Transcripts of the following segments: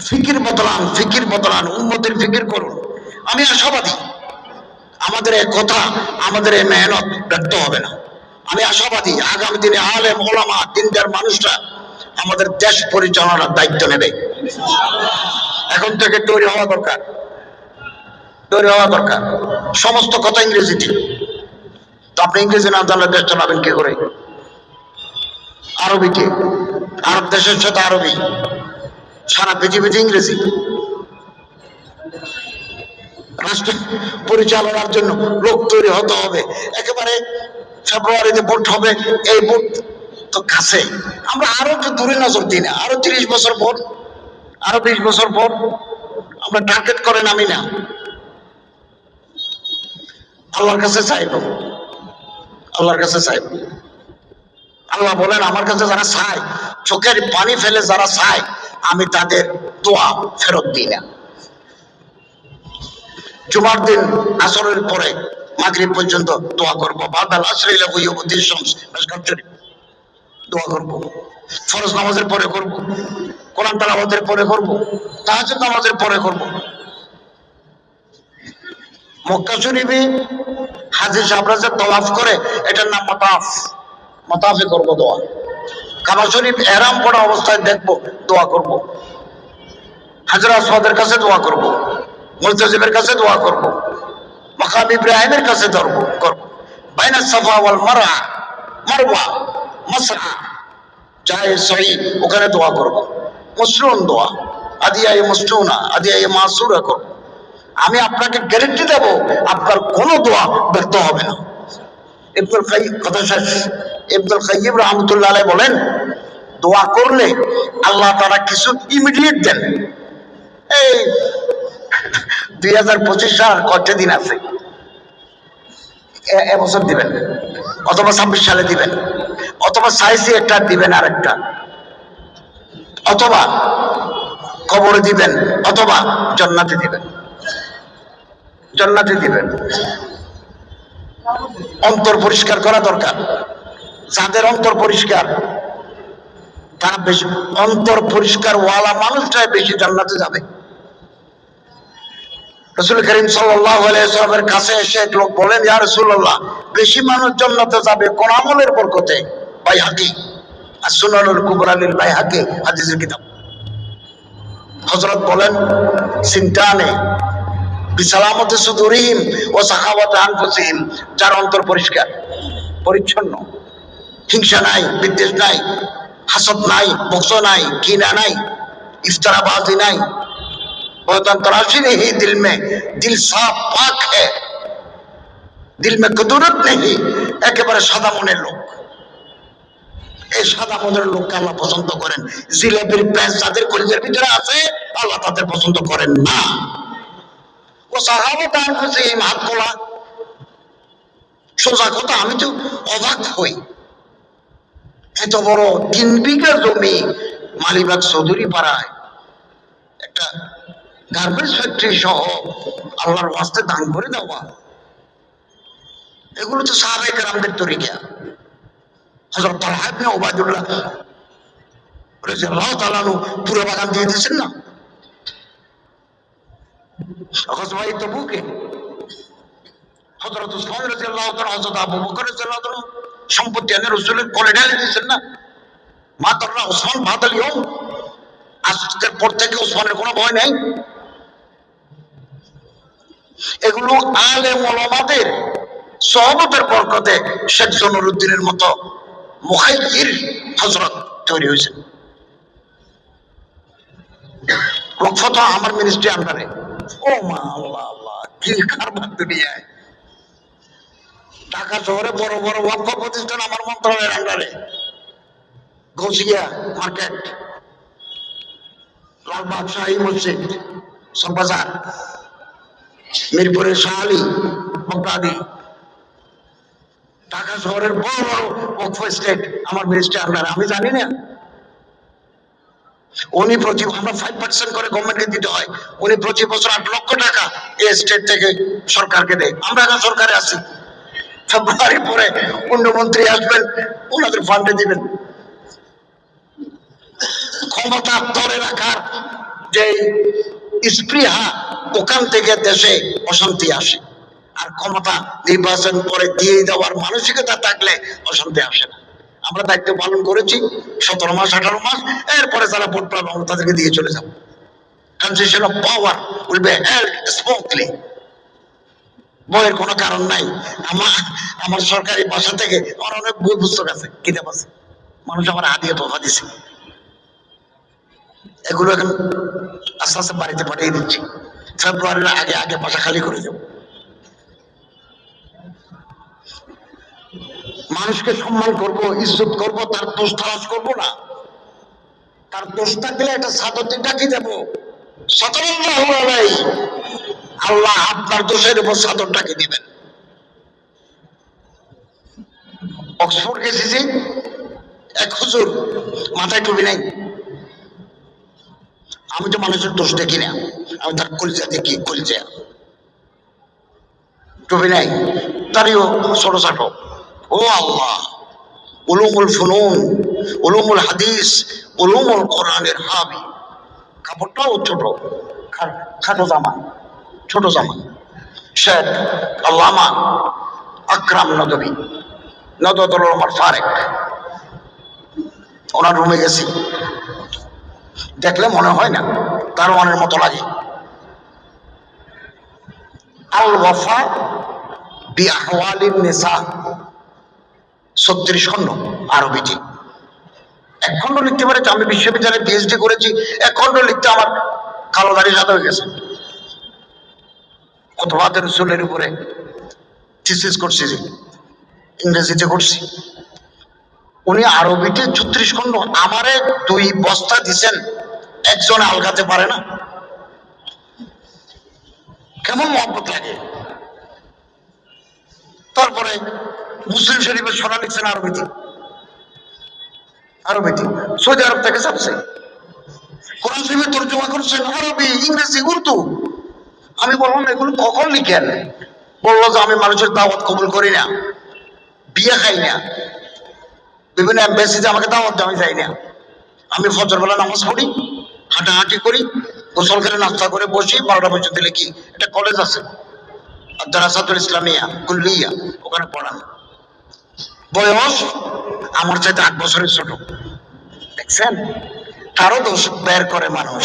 ফিকির বদলান ফিকির বদলান উন্নতির ফিকির করুন। আমি আশাবাদী। আমাদের এই কথা, আমাদের এই মেহনত ব্যর্থ হবে না। আমি আশাবাদী, আগামী দিনে আলেম, ওলামা, দিনদার মানুষরা আমাদের দেশ পরিচালনার দায়িত্ব নেবে। এখন থেকে তৈরি হওয়া দরকার। তৈরি হওয়া দরকার। সমস্ত কথা ইংরেজিতে তো আপনি ইংরেজি না জানলে দেশ চালাবেন কি করে? আরবিতে আরব দেশের সাথে আরবি। সারা পৃথিবীতে ইংরেজি। রাষ্ট্র পরিচালনার জন্য লোক তৈরি হতে হবে। একেবারে ফেব্রুয়ারিতে ভোট হবে, এই ভোট তো কাছে। আমরা আরও একটু দূরে নজর দিই না, আরও তিরিশ বছর পর, আরও বিশ বছর পর আমরা টার্গেট করে নামি না। আল্লাহর কাছে চাইব। আল্লাহর কাছে চাইব। আল্লাহ বলেন, আমার কাছে যারা চায়, চোখের পানি ফেলে যারা চায়, আমি তাদের দোয়া ফেরত দিই না। জুমার দিন আসরের পরে মাগরিব পর্যন্ত দোয়া করব। বাদাল শরীফ দোয়া করব। ফরজ নামাজের পরে করব। কোরআন তালাওয়াতের পরে করব। তাহাজ্জুদ নামাজের পরে করব। মক্কা শরীফে হাজি সাহরা যে তওয়াফ করে, এটার নাম মাতাফ। মাতাফে করব দোয়া। কাবা শরীফ এরাম পড়া অবস্থায় দেখব, দোয়া করব। হাজরা আসওয়াদের কাছে দোয়া করব। মুলতাজিবের কাছে দোয়া করব। মাকাম ইব্রাহিমের কাছে ধরবো, করব। বাইনা সাফা ওয়াল মারওয়া মারওয়া মাসা চাহে সহি, ওখানে দোয়া করব। মুসলুন দোয়া আদিয়াই মুসলুনা আদিয়াই মাসুরা করব। আমি আপনাকে গ্যারেন্টি দেব, আপনার কোনো দোয়া ব্যর্থ হবে না। কাইয়িম, কথা শেষ। ইবনুল কাইয়িম রহমতুল্লাহ আলাইহি বলেন, দোয়া করলে আল্লাহ তারা কিছু ইমিডিয়েট দেন। এই দুই হাজার পঁচিশ সাল কয়টা দিন আছে? এবছর দিবেন। অথবা ছাব্বিশ সালে দিবেন। অথবা সাইসি একটা, দিবেন আরেকটা। অথবা কবরে দিবেন, অথবা জন্নাতে দিবেন। জন্নাতে দিবেন। অন্তর পরিষ্কার করা দরকার। যাদের অন্তর পরিষ্কার, তারা বেশি অন্তর পরিষ্কার ওয়ালা মানুষটাই বেশি জান্নাতে যাবে। রসুল করিম সাল্লামের কাছে এসে এক লোক বলেন, ইয়া রসুল্লাহ বেশি মানুষ জান্নাতে যাবে কোন আমলের বরকতে? হাকি আর হাদিসের কিতাব। হজরত বলেন চিন্তা নেই বিসালামতে সুদুরিম ও সাখাওয়াত আনফুসিহিম, যার অন্তর পরিষ্কার, পরিচ্ছন্ন হিংসা নাই বিদ্বেষ নাই হাসদ নাই বক্স নাই ঘৃণা নাই ইফতারাবাজি নাই বহতান तराशी नहीं दिल में दिल साफ पाक है दिल में कदुरत नहीं একেবারে সাদা মনের লোক এই সাদা মনের লোককে আল্লাহ পছন্দ করেন জিলেবির প্যাঁচ যাদের কলিজের ভিতরে আছে আল্লাহ তাদের পছন্দ করেন না ও সাহাবত আনফুসিহিম হাত খোলা সোজা কথা আমি তো অবাক হই এত বড় তিন বিঘা জমি মালিবাগ চৌধুরী পাড়ায়। একটা গার্মেন্টস ফ্যাক্টরি সহ আল্লাহর ওয়াস্তে দান করে দেওয়া। এগুলো তো সাহাবাহিক আমাদের তরিকা। হজরত তালহা ওবায়দুল্লাহ পুরো বাগান দিয়ে দিয়েছেন না? হযরত আবু বকর সম্পত্তি এনে রাসূলের কোলে ঢেলে দিয়েছেন না? মা তারা ওসমান বাদাল ইয়ম আজকের পর থেকে ওসমানের কোনো ভয় নাই। এগুলো আলে মোলামাদের সহবতের বরকতে শেখ জনুরুদ্দিনের মতো মুখাইজির হজরত তৈরি হয়েছে। ওকফত আমার মিনিস্ট্রি আন্ডারে ও মা আল্লাহ আল্লাহ, কি কারবার দুনিয়ায়। ঢাকা শহরে বড় বড় ওয়াক্ফ প্রতিষ্ঠান আমার মন্ত্রণালয়ের আন্ডারে। ঘোষিয়া মার্কেট। লালবাগ শাহী মসজিদ, সববাজার। মিরপুরের শাহালি বগদাদি ঢাকা শহরের বড় বড় ওয়াকফ স্টেট আমার মিনিস্টার আন্ডারে। আমি জানি না। উনি প্রতি আমরা ফাইভ পার্সেন্ট করে গভর্নমেন্টকে দিতে হয়। উনি প্রতি বছর আট লক্ষ টাকা এই স্টেট থেকে সরকারকে দেয়। আমরা এখন সরকারে আছি। ফেব্রুয়ারি পরে অন্যমন্ত্রী আসবেন, ওনাদের ফান্ডে দিবেন। ক্ষমতা ধরে রাখার যে স্পৃহা, ওখান থেকে দেশে অশান্তি আসে। আর ক্ষমতা নির্বাচন করে দিয়ে দেওয়ার মানসিকতা থাকলে অশান্তি আসে না। আমরা দায়িত্ব পালন করেছি, সতেরো মাস, আঠারো মাস, এরপরে যারা ভোট পাবো, আমরা তাদেরকে দিয়ে চলে যাব। Transition of power will be held smoothly বইয়ের কোনো কারণ নাই। আমার আমার সরকারি বাসা থেকে আমার অনেক বই পুস্তক আছে, কিতাব আছে। মানুষ আমার হাতিয়ে তোফা দিছে। এগুলো এখন আস্তে আস্তে বাড়িতে পাঠিয়ে দিচ্ছি। ফেব্রুয়ারির আগে আগে বাসা খালি করে দেবো। মানুষকে সম্মান করব, ইজ্জত করব, তার দোষ তালাশ করব না। তার দোষ থাকলে একটা সাদতে ডাকি দেবো? সতর্ক ভাই আল্লাহ আপনার দোষের উপর সাদর ডাকি দিবেন। অক্সফোর্ড গেছি এক হুজুর মাথায় টুপি নাই। আমি তো মানুষের দোষ দেখি না, আমি তার কলিজা দেখি, কলিজা। টুপি নাই তারইও ছোট ছাটো। ও আল্লাহ, উলুমুল ফুনুন, উলুমুল হাদিস, উলুমুল কোরআনের হাবি। কাপড়টাও ছোট খাটো জামা। ছোট জামা শেখ আল্লামা আকরাম নদতুল রহমান ফারেক। ওনার রুমে গেছি। দেখলে মনে হয় না তার মনের মতো লাগে। আল ওয়াফা বি ছত্রিশ আরবিতে এক খণ্ড লিখতে পারে আমি বিশ্ববিদ্যালয়ে পিএইচডি করেছি, এক খণ্ড লিখতে আমার কালো দাড়ি সাদা হয়ে গেছে। রসুলের উপরে। থিসিস করছি ইংরেজিতে করছি। উনি আরবিতে ছত্রিশ আমারে দুই বস্তা দিছেন। একজন আলগাতে পারে না। কেমন মহব্বত লাগে। তারপরে মুসলিম শরীফের সোনা লিখছেন আরবিতে। আরবিতে। সৌদি আরব থেকে ছাপছে কোরআন শরীফের তর্জমা করছেন আরবি, ইংরেজি, উর্দু। আমি বললাম এগুলো কখন লিখেন? বলল যে আমি মানুষের দাওয়াত কবুল করি না, বিয়ে খাই না। বিভিন্ন এম্বাসিতে আমাকে দাওয়াত আমি যাই না। আমি ফজর বেলা নামাজ পড়ি, হাঁটাহাঁটি করি, গোসল করে নাস্তা করে বসি, বারোটা পর্যন্ত লিখি। একটা কলেজ আছে। আর দারাসাতুল ইসলামিয়া, কুল্লিয়া, ওখানে পড়ান। বয়স আমার চাইতে আট বছরের ছোট। দেখছেন? তারও দোষ বের করে মানুষ।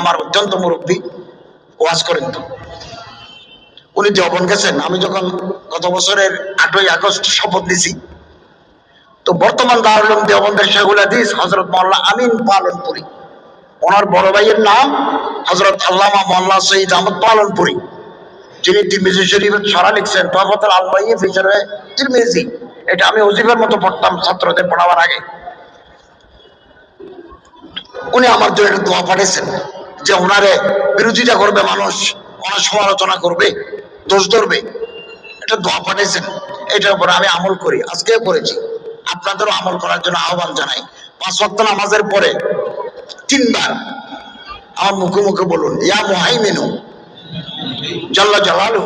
আমার অত্যন্ত মুরব্বী, ওয়াজ করেন তো। উনি যখন গেছেন। আমি যখন গত বছরের আটই আগস্ট শপথ নিছি, তো বর্তমান দারুলুম দেওবন্দের শেখুল হাদিস হজরত মোল্লা আমিন পালনপুরি। ওনার বড় ভাইয়ের নাম হজরত আল্লামা মোল্লা সঈদ আহমদ পালনপুরি, যিনি তিরমিজি শরীফের ছড়া লিখছেন তফাতল আলমাই ফিচারে তিরমিজি। এটা আমি ওজিফের মতো পড়তাম ছাত্রদের পড়াবার আগে। উনি আমার জন্য একটা দোয়া পাঠিয়েছেন যে ওনারে বিরোধিতা করবে মানুষ, ওনার সমালোচনা করবে, দোষ ধরবে। এটা দোয়া পাঠিয়েছেন। এটার উপরে আমি আমল করি, আজকেও করেছি। আপনাদেরও আমল করার জন্য আহ্বান জানাই। পাঁচ ওয়াক্ত নামাজের পরে তিনবার। আমার মুখে মুখে বলুন, ইয়া মুহাইমিনু, জাল্লা জালালু,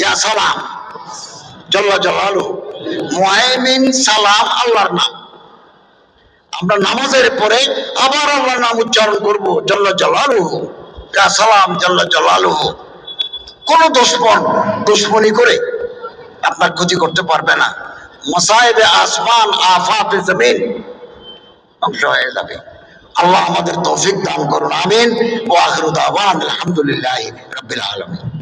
ইয়া সালাম, জাল্লা জালালু সালাম আল্লাহর নাম। আমরা নামাজের পরে আবার আল্লাহর নাম উচ্চারণ করব, জাল্লা জালালু, ইয়া সালাম, জাল্লা জালালু। কোন দুশ্মন করে আপনার ক্ষতি করতে পারবে না। মসাইবে আসমান আফাতে জমিন ধ্বংস হয়ে যাবে। আল্লাহ আমাদের তৌফিক দান করুন আমিন। ও আখরুদ আলহামদুলিল্লাহ রবিল আলমিন।